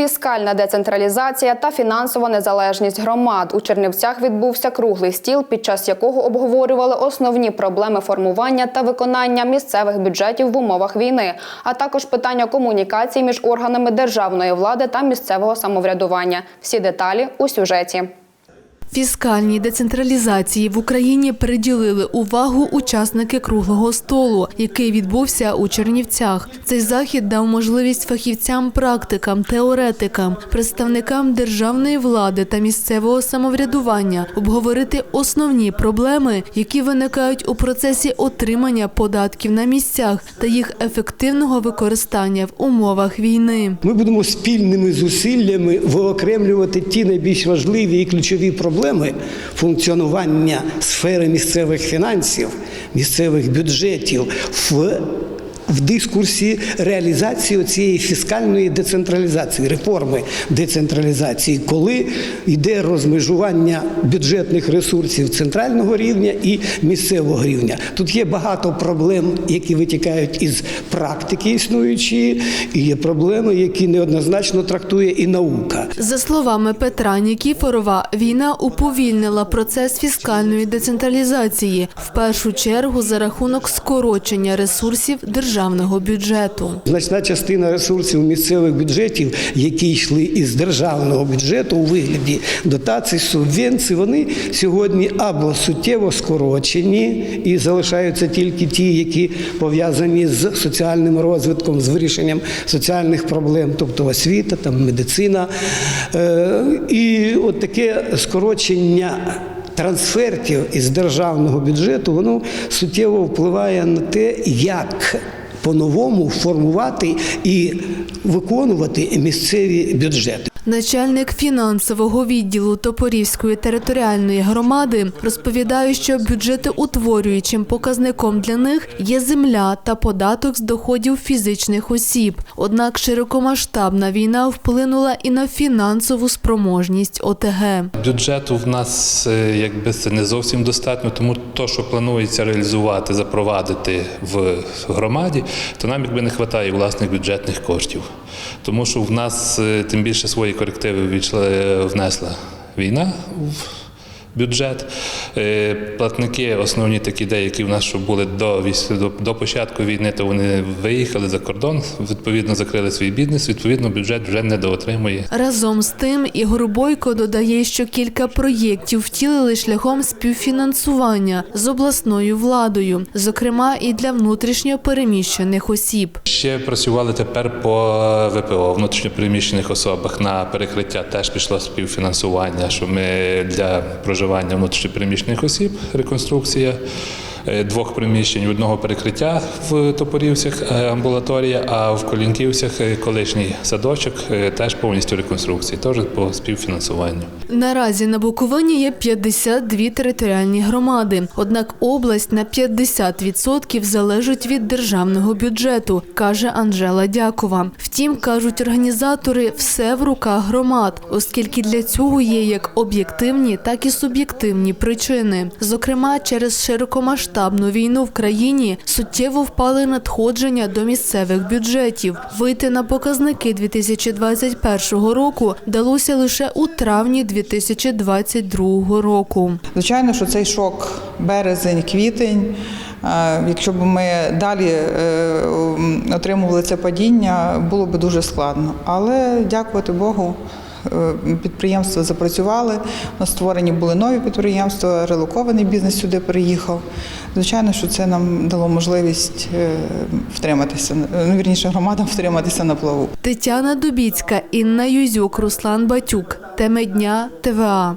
Фіскальна децентралізація та фінансова незалежність громад у Чернівцях відбувся круглий стіл, під час якого обговорювали основні проблеми формування та виконання місцевих бюджетів в умовах війни, а також питання комунікації між органами державної влади та місцевого самоврядування. Всі деталі у сюжеті. Фіскальній децентралізації в Україні приділили увагу учасники круглого столу, який відбувся у Чернівцях. Цей захід дав можливість фахівцям, практикам, теоретикам, представникам державної влади та місцевого самоврядування обговорити основні проблеми, які виникають у процесі отримання податків на місцях та їх ефективного використання в умовах війни. Ми будемо спільними зусиллями виокремлювати ті найбільш важливі і ключові проблеми функціонування сфери місцевих фінансів, місцевих бюджетів в в дискурсі реалізації цієї фіскальної децентралізації, реформи децентралізації, коли йде розмежування бюджетних ресурсів центрального рівня і місцевого рівня. Тут є багато проблем, які витікають із практики існуючої, і є проблеми, які неоднозначно трактує і наука. За словами Петра Нікіфорова, війна уповільнила процес фіскальної децентралізації в першу чергу за рахунок скорочення ресурсів державного бюджету. Значна частина ресурсів місцевих бюджетів, які йшли із державного бюджету у вигляді дотацій, субвенцій, вони сьогодні або суттєво скорочені і залишаються тільки ті, які пов'язані з соціальним розвитком, з вирішенням соціальних проблем, тобто освіта, там медицина. Е, І от таке скорочення. Трансфертів із державного бюджету воно суттєво впливає на те, як по-новому формувати і виконувати місцеві бюджети. Начальник фінансового відділу Топорівської територіальної громади розповідає, що бюджетоутворюючим показником для них є земля та податок з доходів фізичних осіб. Однак широкомасштабна війна вплинула і на фінансову спроможність ОТГ. Бюджету в нас е, якби це не зовсім достатньо, тому то, що планується реалізувати, запровадити в громаді, то нам якби не вистачає власних бюджетних коштів. Тому що в нас е, тим більше свої корективи ввійшли, внесла війна в бюджет. Е, Платники, основні такі деякі в нас, що були до, до, початку війни, то вони виїхали за кордон, відповідно закрили свій бізнес, відповідно бюджет вже не доотримує. Разом з тим, Ігор Бойко додає, що кілька проєктів втілили шляхом співфінансування з обласною владою, зокрема і для внутрішньо переміщених осіб. Ще працювали тепер по ВПО внутрішньопереміщених особах на перекриття. Теж пішло співфінансування, що ми для проживання внутрішньопереміщених осіб, реконструкція двох приміщень, одного перекриття в Топорівцях е, амбулаторія, а в Колінківцях е, колишній садочок е, теж повністю реконструкції, теж по співфінансуванню. Наразі на Буковині є 52 територіальні громади. Однак область на 50% залежить від державного бюджету, каже Анжела Дякова. Втім, кажуть організатори, все в руках громад, оскільки для цього є як об'єктивні, так і суб'єктивні причини. Зокрема, через широкомасштабну війну в країні суттєво впали надходження до місцевих бюджетів. Вийти на показники 2021 року вдалося лише у травні 2022 року. Звичайно, що цей шок березень, квітень. е, Якщо б ми далі е, отримували це падіння, було б дуже складно. Але дякувати Богу, підприємства запрацювали. У створені були нові підприємства, релокований бізнес сюди переїхав. Звичайно, що це нам дало можливість е, втриматися, ну, вірніше громадам втриматися на плаву. Тетяна Дубіцька, Інна Юзюк, Руслан Батюк. Теми дня ТВА.